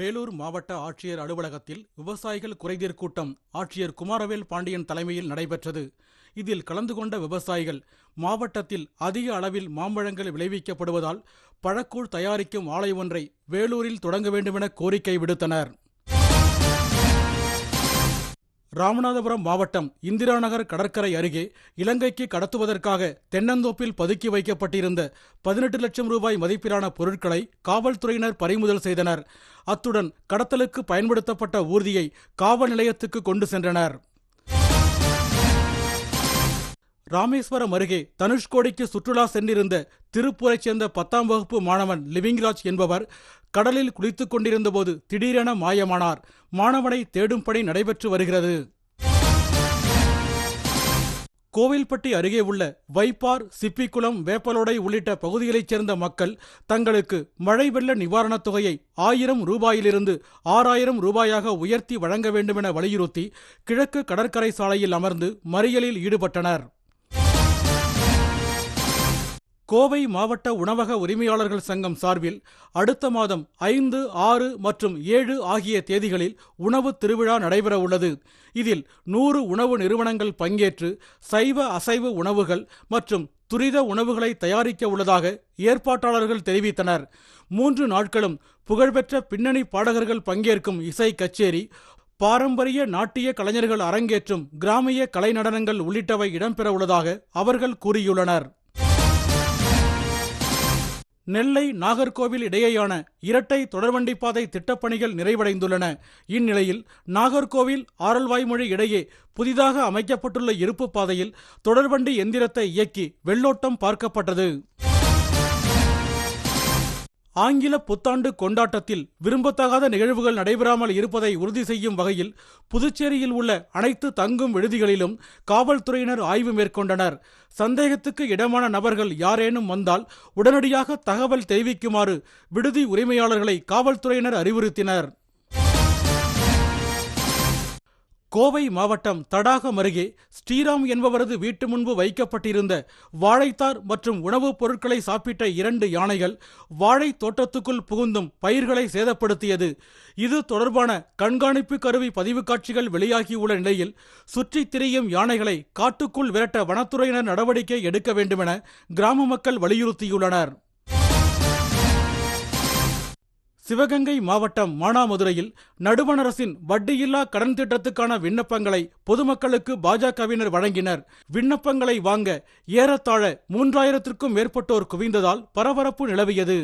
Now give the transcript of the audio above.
வேலூர் மாவட்ட ஆட்சியர் அலுவலகத்தில் விவசாயிகள் குறைதீர் கூட்டம் ஆட்சியர் குமாரவேல் பாண்டியன் தலைமையில் நடைபெற்றது. இதில் கலந்து கொண்ட விவசாயிகள் மாவட்டத்தில் அதிக அளவில் மாம்பழங்கள் விளைவிக்கப்படுவதால் பழக்கூழ் தயாரிக்கும் ஆலை ஒன்றை வேலூரில் தொடங்க வேண்டுமென கோரிக்கை விடுத்தனர். ராமநாதபுரம் மாவட்டம் இந்திரா நகர் கடற்கரை அருகே இலங்கைக்கு கடத்துவதற்காக தென்னந்தோப்பில் பதுக்கி வைக்கப்பட்டிருந்த பதினெட்டு லட்சம் ரூபாய் மதிப்பிலான பொருட்களை காவல்துறையினர் பறிமுதல் செய்தனர். அத்துடன் கடத்தலுக்கு பயன்படுத்தப்பட்ட ஊர்தியை காவல் நிலையத்துக்கு கொண்டு சென்றனர். ராமேஸ்வரம் அருகே தனுஷ்கோடிக்கு சுற்றுலா சென்றிருந்த திருப்பூரைச் சேர்ந்த பத்தாம் வகுப்பு மாணவன் லிவிங்ராஜ் என்பவர் கடலில் குளித்துக் கொண்டிருந்தபோது திடீரென மாயமானார். மாணவனை தேடும் பணி நடைபெற்று வருகிறது. கோவில்பட்டி அருகே உள்ள வைப்பார் சிப்பிக்குளம் வேப்பலோடை உள்ளிட்ட பகுதிகளைச் சேர்ந்த மக்கள் தங்களுக்கு மழை வெள்ள நிவாரணத் தொகையை ஆயிரம் ரூபாயிலிருந்து ஆறாயிரம் ரூபாயாக உயர்த்தி வழங்க வேண்டுமென வலியுறுத்தி கிழக்கு கடற்கரை சாலையில் அமர்ந்து மறியலில் ஈடுபட்டனர். கோவை மாவட்ட உணவக உரிமையாளர்கள் சங்கம் சார்பில் அடுத்த மாதம் ஐந்து ஆறு மற்றும் ஏழு ஆகிய தேதிகளில் உணவு திருவிழா நடைபெற உள்ளது. இதில் நூறு உணவு நிறுவனங்கள் பங்கேற்று சைவ அசைவ உணவுகள் மற்றும் துரித உணவுகளை தயாரிக்க உள்ளதாக ஏற்பாட்டாளர்கள் தெரிவித்தனர். மூன்று நாட்களும் புகழ்பெற்ற பின்னணி பாடகர்கள் பங்கேற்கும் இசை கச்சேரி பாரம்பரிய நாட்டிய கலைஞர்கள் அரங்கேற்றும் கிராமிய கலை நடனங்கள் உள்ளிட்டவை இடம்பெற உள்ளதாக அவர்கள் கூறியுள்ளனர். நெல்லை நாகர்கோவில் இடையேயான இரட்டை தொடர்வண்டி பாதை திட்டப்பணிகள் நிறைவடைந்துள்ளன. இந்நிலையில் நாகர்கோவில் ஆரல்வாய்மொழி இடையே புதிதாக அமைக்கப்பட்டுள்ள இருப்பு பாதையில் தொடர்வண்டி எந்திரத்தை இயக்கி வெள்ளோட்டம் பார்க்கப்பட்டது. ஆங்கில புத்தாண்டு கொண்டாட்டத்தில் விரும்பத்தகாத நிகழ்வுகள் நடைபெறாமல் இருப்பதை உறுதி செய்யும் வகையில் புதுச்சேரியில் உள்ள அனைத்து தங்கும் விடுதிகளிலும் காவல்துறையினர் ஆய்வு மேற்கொண்டனர். சந்தேகத்துக்கு இடமான நபர்கள் யாரேனும் வந்தால் உடனடியாக தகவல் தெரிவிக்குமாறு விடுதி உரிமையாளர்களை காவல்துறையினர் அறிவுறுத்தினர். கோவை மாவட்டம் தடாகம் அருகே ஸ்ரீராம் என்பவரது வீட்டு முன்பு வைக்கப்பட்டிருந்த வாழைத்தார் மற்றும் உணவுப் பொருட்களை சாப்பிட்ட இரண்டு யானைகள் வாழை தோட்டத்துக்குள் புகுந்தும் பயிர்களை சேதப்படுத்தியது. இது தொடர்பான கண்காணிப்பு கருவி பதிவு காட்சிகள் வெளியாகியுள்ள நிலையில் சுற்றித் திரியும் யானைகளை காட்டுக்குள் விரட்ட வனத்துறையினர் நடவடிக்கை எடுக்க வேண்டுமென கிராம மக்கள் வலியுறுத்தியுள்ளனர். சிவகங்கை மாவட்டம் மானாமதுரையில் நடுவண் அரசின் வட்டியில்லா கடன் திட்டத்துக்கான விண்ணப்பங்களை பொதுமக்களுக்கு பாஜகவினர் வழங்கினர். விண்ணப்பங்களை வாங்க ஏறத்தாழ மூன்றாயிரத்திற்கும் மேற்பட்டோர் குவிந்ததால் பரபரப்பு நிலவியது.